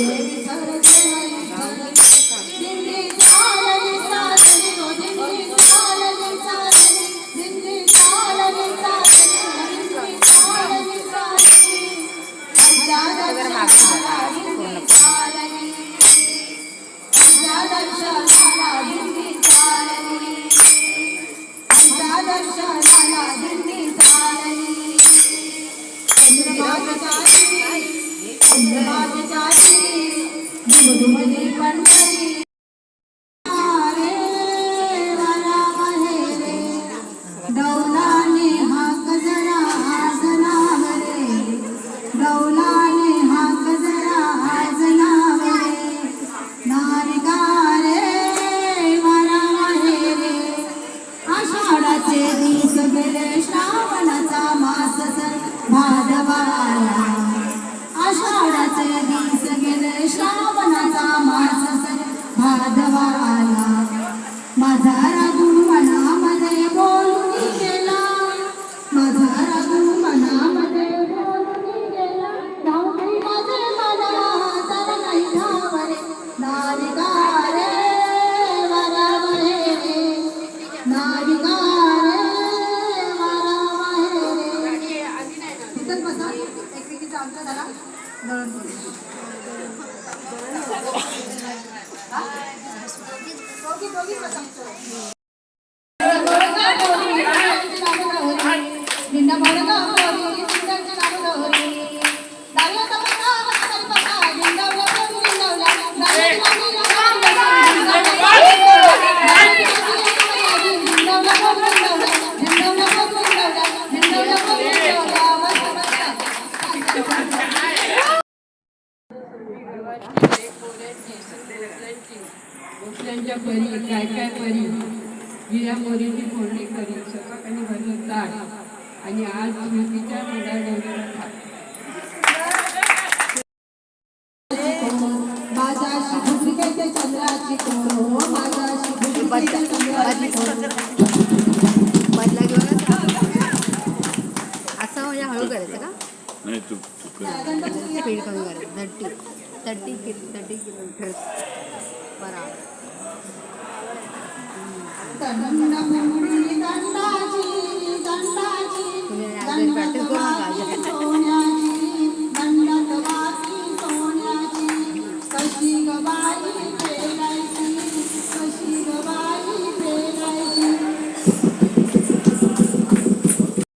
Yeah. गावाला आषाढाचे दिस गेले श्रावणाचा माझा भादवा आला माझा का त्याला दळण करून. घोसल्यांच्या परी काय काय परी? हिऱ्या मोरीची फोडणी करी सकट आणि भरून आणि आज स्मृतीच्या पिढा असं म्हणजे हळू करायचं का? नाही तू कमी करायचं धट्टी thirty kilo thirty kilometre. Per hour तुम्ही